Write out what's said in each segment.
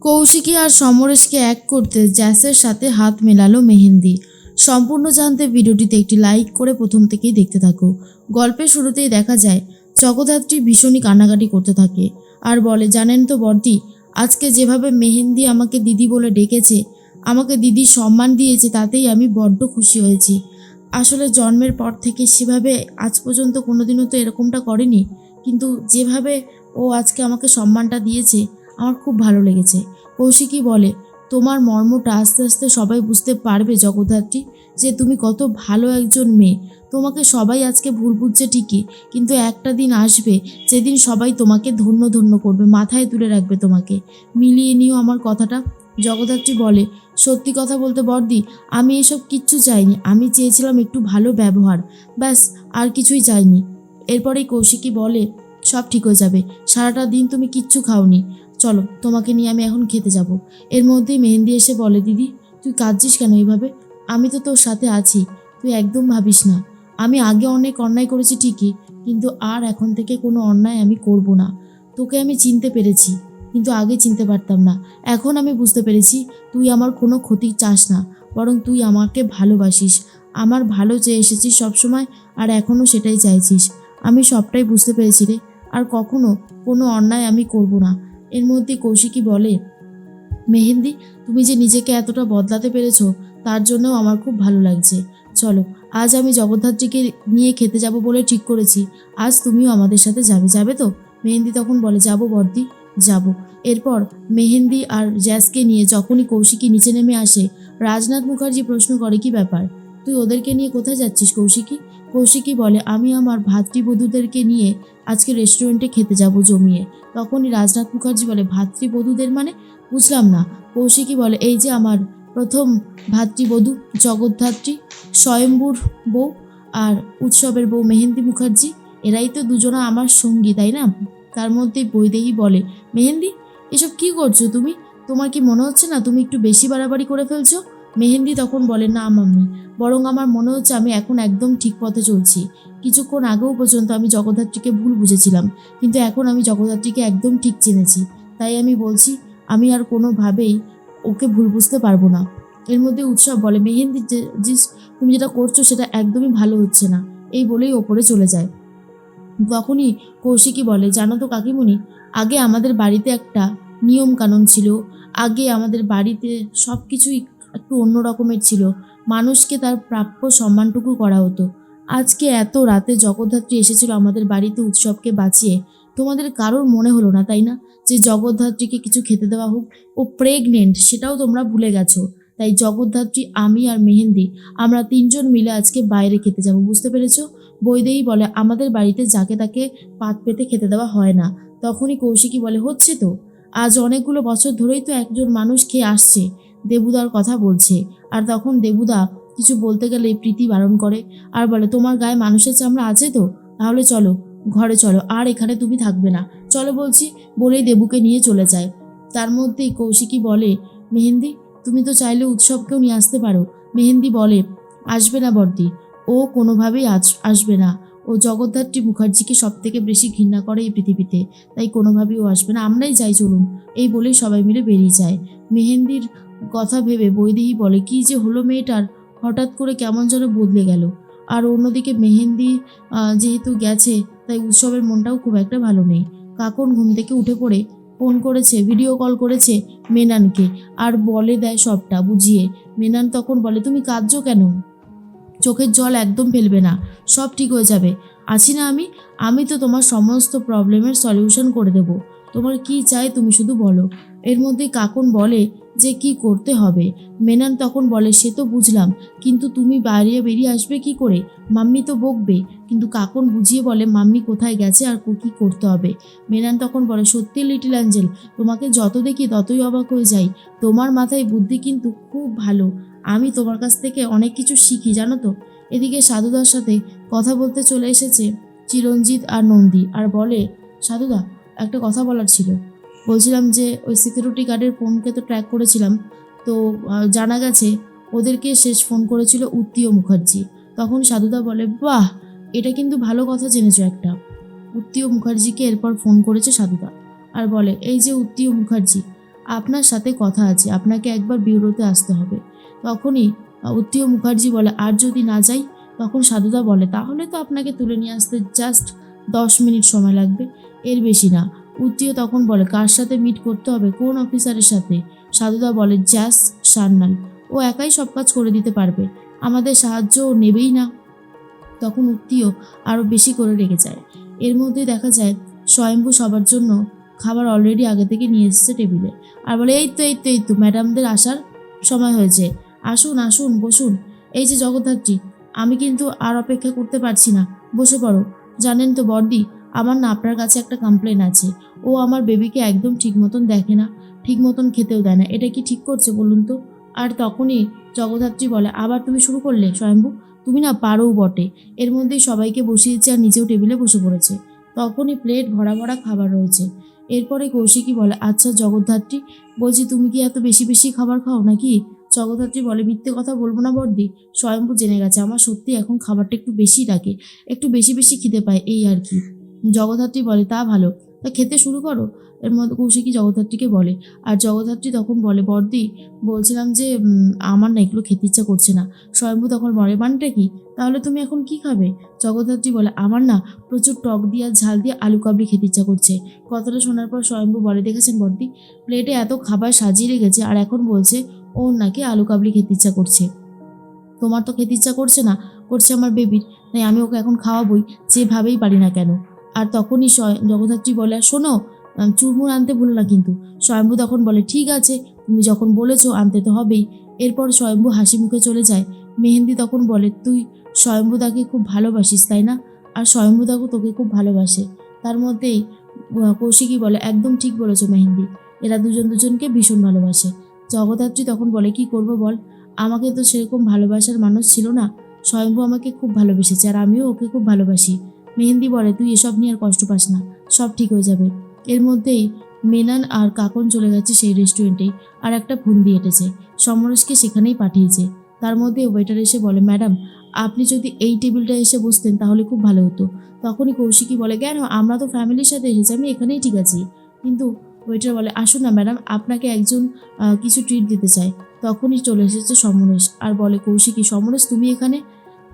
কৌশিকী আর সমরেশকে এক করতে জ্যাসের সাথে হাত মেলালো মেহেন্দি। সম্পূর্ণ জানতে ভিডিওটিতে একটি লাইক করে প্রথম থেকেই দেখতে থাকো। গল্পের শুরুতেই দেখা যায়, জগদ্ধাত্রী ভীষণই কান্নাকাটি করতে থাকে। আর বলে, জানেন তো বর্দি, আজকে যেভাবে মেহেন্দি আমাকে দিদি বলে ডেকেছে, আমাকে দিদি সম্মান দিয়েছে, তাতেই আমি বড্ড খুশি হয়েছি। আসলে জন্মের পর থেকে সেভাবে আজ পর্যন্ত কোনোদিনও তো এরকমটা করেনি। কিন্তু যেভাবে ও আজকে আমাকে সম্মানটা দিয়েছে আমার খুব ভালো লেগেছে। কৌশিকী বলে, তোমার মর্মটা আস্তে আস্তে সবাই বুঝতে পারবে, জগদ্ধাত্রী, যে তুমি কত ভালো একজন মেয়ে। তোমাকে সবাই আজকে ভুল বুঝছে ঠিকই, কিন্তু একটা দিন আসবে, যেদিন সবাই তোমাকে ধন্য ধন্য করবে, মাথায় তুলে রাখবে তোমাকে। মিলিয়ে নিও আমার কথাটা। জগদ্ধাত্রী বলে, সত্যি কথা বলতে বর্দি আমি এসব কিচ্ছু চাইনি। আমি চেয়েছিলাম একটু ভালো ব্যবহার। ব্যাস, আর কিছুই চাইনি। এরপরেই কৌশিকী বলে, সব ঠিক হয়ে যাবে। সারাটা দিন তুমি কিচ্ছু খাওনি। চলো, তোমাকে নিয়ে আমি এখন খেতে যাব। এর মধ্যেই মেহেন্দি এসে বলে, দিদি, তুই কাঁদছিস কেন এইভাবে? আমি তো তোর সাথে আছি, তুই একদম ভাবিস না। আমি আগে অনেক অন্যায় করেছি ঠিকই, কিন্তু আর এখন থেকে কোনো অন্যায় আমি করব না। তোকে আমি চিনতে পেরেছি, কিন্তু আগে চিনতে পারতাম না। এখন আমি বুঝতে পেরেছি, তুই আমার কোনো ক্ষতি চাস না, বরং তুই আমাকে ভালোবাসিস। আমার ভালো চেয়ে এসেছিস সবসময়, আর এখনও সেটাই চাইছিস। আমি সবটাই বুঝতে পেরেছি রে, আর কখনো কোনো অন্যায় আমি করব না। এর মধ্যে কৌশিকী বলে, মেহেন্দি, তুমি যে নিজেকে এতটা বদলাতে পেরেছ, তার জন্যও আমার খুব ভালো লাগছে। চলো, আজ আমি জগদ্ধাত্রীকে নিয়ে খেতে যাব বলে ঠিক করেছি। আজ তুমিও আমাদের সাথে যাবে যাবে তো? মেহেন্দি তখন বলে, যাব বর্দি, যাব। এরপর মেহেন্দি আর জ্যাসকে নিয়ে যখনই কৌশিকী নিচে নেমে আসে, রাজনাথ মুখার্জি প্রশ্ন করে, কি ব্যাপার? তুই ওদেরকে নিয়ে কোথায় যাচ্ছিস কৌশিকী? কৌশিকী বলে, আমি আমার ভাতৃবধূদেরকে নিয়ে আজকে রেস্টুরেন্টে খেতে যাব জমিয়ে। তখনই রাজনাথ মুখার্জি বলে, ভাতৃবধূদের মানে? বুঝলাম না। কৌশিকী বলে, এই যে আমার প্রথম ভাতৃবধূ, জগদ্ধাত্রী স্বয়ম্বুর বউ আর উৎসবের বউ মেহেন্দি মুখার্জি, এরাই তো দুজনা আমার সঙ্গী, তাই না? তার মধ্যে বৈদেহী বলে, মেহেন্দি, এসব কি করছ তুমি? তোমার কি মনে হচ্ছে না তুমি একটু বেশি বাড়াবাড়ি করে ফেলছো? মেহেন্দি তখন বলে, না মাম্মি, বরং আমার মনে হচ্ছে আমি এখন একদম ঠিক পথে চলছি। কিছুক্ষণ আগেও পর্যন্ত আমি জগদ্ধাত্রীকে ভুল বুঝেছিলাম, কিন্তু এখন আমি জগদ্ধাত্রীকে একদম ঠিক চিনেছি। তাই আমি বলছি, আমি আর কোনোভাবেই ওকে ভুল বুঝতে পারব না। এর মধ্যে উৎসব বলে, মেহেন্দি যে তুমি যেটা করছ সেটা একদমই ভালো হচ্ছে না। এই বলেই ওপরে চলে যায়। তখনই কৌশিকী বলে, জানো তো কাকিমণি, আগে আমাদের বাড়িতে একটা নিয়ম কানুন ছিল। আগে আমাদের বাড়িতে সব কিছুই একটু অন্য রকমের ছিল। মানুষকে তার প্রাপ্য সম্মানটুকু করা হতো। আজকে এত রাতে জগদ্ধাত্রী এসেছিল আমাদের বাড়িতে উৎসবকে বাঁচিয়ে। তোমাদের কারোর মনে হলো না, তাই না? যে জগদ্ধাত্রীকে কিছু খেতে দেওয়া হোক ও প্রেগনেন্ট সেটাও তোমরা ভুলে গেছো। তাই জগদ্ধাত্রী, আমি আর মেহেন্দি, আমরা তিনজন মিলে আজকে বাইরে খেতে যাব, বুঝতে পেরেছ? বৈদেহী বলে, আমাদের বাড়িতে যাকে তাকে পাত পেতে খেতে দেওয়া হয় না। তখনই কৌশিকী বলে, হচ্ছে তো? আজ অনেকগুলো বছর ধরেই তো একজন মানুষ খেয়ে আসছে। দেবুদার কথা বলছে। আর তখন দেবুদা কিছু বলতে গেলে প্রীতি বারণ করে। আর বলে, তোমার গায়ে মানুষের চামড়া আছে তো? তাহলে চলো, ঘরে চলো। আর এখানে তুমি থাকবে না। চলো বলছি, বলেই দেবুকে নিয়ে চলে যায়। তার মধ্যেই কৌশিকী বলে, মেহেন্দি, তুমি তো চাইলে উৎসবকেও নিয়ে আসতে পারো। মেহেন্দি বলে, আসবে না বর্দি। ও কোনোভাবেই আস আসবে না। ও জগদ্ধাত্রী মুখার্জিকে সব থেকে বেশি ঘৃণা করে এই পৃথিবীতে। তাই কোনোভাবেই ও আসবে না। আমরাই যাই চলুন। এই বলেই সবাই মিলে বেরিয়ে যায়। মেহেন্দির কথা ভেবে বৈদেহী বলে, কি যে হলো মেয়েটার? হঠাৎ করে কেমন যেন বদলে গেল। আর অন্যদিকে মেহেন্দি যেহেতু গেছে, তাই উৎসবের মনটাও খুব একটা ভালো নেই। কাকন ঘুম থেকে উঠে পড়ে, ফোন করেছে, ভিডিও কল করেছে মেনানকে, আর বলে দেয় সবটা, বুঝিয়ে। মেনান তখন বলে, তুমি কাঁদছো কেন? চোখের জল একদম ফেলবে না, সব ঠিক হয়ে যাবে। আছি না আমি? আমি তো তোমার সমস্ত প্রবলেমের সলিউশন করে দেব। তোমার কি চাই তুমি শুধু বলো। এর মধ্যে কাকুন বলে যে কি করতে হবে? মেনান তখন বলে, সে তো বুঝলাম, কিন্তু তুমি বাইরে বেরিয়ে আসবে কি করে? মাম্মি তো বকবে। কিন্তু কাকুন বুঝিয়ে বলে, মাম্মি কোথায় গেছে আর কী করতে হবে? মেনান তখন বলে, সত্যি, লিটিল অ্যাঞ্জেল, তোমাকে যত দেখি ততই অবাক হয়ে যাই। তোমার মাথায় বুদ্ধি কিন্তু খুব ভালো। আমি তোমার কাছ থেকে অনেক কিছু শিখি, জানো তো? এদিকে সাধুদার সাথে কথা বলতে চলে এসেছে চিরঞ্জিত আর নন্দী। আর বলে, সাধুদা, একটা কথা বলার ছিল। বলছিলাম যে ওই সিকিউরিটি গার্ডের ফোনকে তো ট্র্যাক করেছিলাম। তো জানা গেছে ওদেরকে শেষ ফোন করেছিল উত্তীয় মুখার্জি। তখন সাধুদা বলে, বাহ, এটা কিন্তু ভালো কথা জেনেছো একটা। উত্তীয় মুখার্জিকে এরপর ফোন করেছে সাধুদা আর বলে, এই যে উত্তীয় মুখার্জি, আপনার সাথে কথা আছে, আপনাকে একবার বিউরোতে আসতে হবে। তখনই উত্তীয় মুখার্জি বলে, আর যদি না যাই? তখন সাধুদা বলে, তাহলে তো আপনাকে তুলে নিয়ে আসতে জাস্ট দশ মিনিট সময় লাগবে, এর বেশি না। উত্তীয় তখন বলে, কার সাথে মিট করতে হবে? কোন অফিসারের সাথে? সাধুদা বলে, জ্যাস সান্নাল ও একাই সব কাজ করে দিতে পারবে। আমাদের সাহায্য ও নেবেই না। তখন উত্তীয় আরও বেশি করে রেগে যায়। এর মধ্যে দেখা যায়, স্বয়ম্ভু সবার জন্য খাবার অলরেডি আগে থেকে নিয়ে এসেছে টেবিলে। আর বলে, এই তো এই তো এই তো ম্যাডামদের আসার সময় হয়েছে। আসুন আসুন, বসুন। এই যে জগদ্ধাত্রী, আমি কিন্তু আর অপেক্ষা করতে পারছি না। বসে পড়ো। জানেন তো বর্দি আমার না আপনার কাছে একটা কমপ্লেন আছে। ও আমার বেবিকে একদম ঠিক মতন দেখে না, ঠিক মতন খেতেও দেয় না। এটা কি ঠিক করছে বলুন তো? আর তখনই জগদ্ধাত্রী বলে, আবার তুমি শুরু করলে স্বয়ম্ভু? তুমি না পারোও বটে। এর মধ্যেই সবাইকে বসিয়েছে আর নিজেও টেবিলে বসে পড়েছে। তখনই প্লেট ভরা ভরা খাবার রয়েছে। এরপরে কৌশিকী বলে আচ্ছা জগদ্ধাত্রী, বলছি তুমি কি এত বেশি বেশি খাবার খাও নাকি? জগদ্ধাত্রী বলে, মিথ্যে কথা বলব না বর্দি। স্বয়ম্ভু জেনে গেছে, আমার সত্যি এখন খাবারটা একটু বেশি লাগে। একটু বেশি বেশি খিদে পায়, এই আর কি। জগদ্ধাত্রী বলে, তা ভালো। তা খেতে শুরু করো। এর মধ্যে কৌশিকী জগদ্ধাত্রীকে বলে, আর জগদ্ধাত্রী তখন বলে বর্দি বলছিলাম যে আমার না এগুলো খেতে ইচ্ছা করছে না। স্বয়ম্ভু তখন বলে, মানটা কি? তাহলে তুমি এখন কি খাবে? জগদ্ধাত্রী বলে, আমার না প্রচুর টক দিয়ে ঝাল দিয়ে আলু কাবলি খেতে ইচ্ছা করছে। কথাটা শোনার পর স্বয়ম্ভু বলে, দেখেছেন বর্দি প্লেটে এত খাবার সাজিয়ে রেখেছে আর এখন বলছে, ওর নাকি আলু কাবলি খেতে ইচ্ছা করছে। তোমার তো খেতে ইচ্ছা করছে না, করছে আমার বেবির। তাই আমি ওকে এখন খাওয়াবই, যেভাবেই পারি না কেন। আর তখনই জগদ্ধাত্রী বলে শোনো চুরমুর আনতে ভুলো না কিন্তু। স্বয়ম্ভু তখন বলে ঠিক আছে তুমি যখন বলেছ আনতে তো হবেই। এরপর স্বয়ম্ভু হাসি মুখে চলে যায়। মেহেন্দি তখন বলে তুই স্বয়ম্ভুদাকে খুব ভালোবাসিস তাই না? আর স্বয়ম্ভুদাকে তোকে খুব ভালোবাসে। তার মধ্যেই আহ, কৌশিকী বলে একদম ঠিক বলেছ মেহেন্দি এরা দুজন দুজনকে ভীষণ ভালোবাসে। জগদ্ধাত্রী তখন বলে কি করব বল? আমাকে তো সেরকম ভালোবাসার মানুষ ছিল না। স্বয়ম্ভু আমাকে খুব ভালোবেসেছে আর আমিও ওকে খুব ভালোবাসি। মেহেন্দি বলে, তুই এসব নিয়ে আর কষ্ট পাস না, সব ঠিক হয়ে যাবে। এর মধ্যেই মেনান আর কাকন চলে গেছে সেই রেস্টুরেন্টেই আর একটা ফোন দিয়ে এটেছে। সমরেশকে সেখানেই পাঠিয়েছে। তার মধ্যে ওয়েটার এসে বলে, ম্যাডাম, আপনি যদি এই টেবিলটা এসে বসতেন তাহলে খুব ভালো হতো। তখনই কৌশিকী বলে কেন আমরা তো ফ্যামিলির সাথে এসেছি, আমি এখানেই ঠিক আছি। কিন্তু ওয়েটার বলে, আসুন না ম্যাডাম, আপনাকে একজন কিছু ট্রিট দিতে চায় তখনই চলে এসেছে সমরেশ আর বলে, কৌশিকী, সমরেশ তুমি এখানে?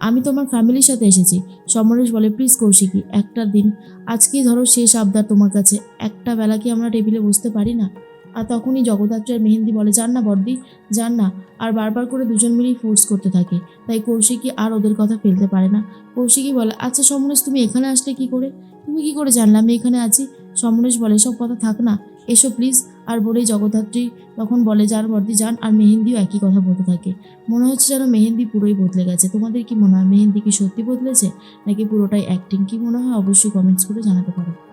আমি তোমার ফ্যামিলির সাথে এসেছি। সমরেশ বলে, প্লিজ কৌশিকী, একটা দিন। আজকেই ধরো শেষ আবদার তোমার কাছে। একটা বেলা কি আমরা টেবিলে বসতে পারি না? আর তখনই জগদ্ধাত্রী আর মেহেন্দি বলে যান না বর্দি যান না। আর বারবার করে দুজন মিলেই ফোর্স করতে থাকে। তাই কৌশিকী আর ওদের কথা ফেলতে পারে না। কৌশিকী বলে আচ্ছা সমরেশ, তুমি এখানে আসলে কি করে? তুমি কি করে জানলে আমি এখানে আছি। সমরেশ বলে সব কথা থাক না। এসো প্লিজ। আর বলেই জগদ্ধাত্রী তখন বলে যান বর্দি যান আর মেহেন্দিও একই কথা বলতে থাকে। মনে হচ্ছে যেন মেহেন্দি পুরোই বদলে গেছে। তোমাদের কি মনে হয় মেহেন্দি কি সত্যি বদলেছে? নাকি পুরোটাই অ্যাক্টিং কি মনে হয়? অবশ্যই কমেন্টস করে জানাতে পারো।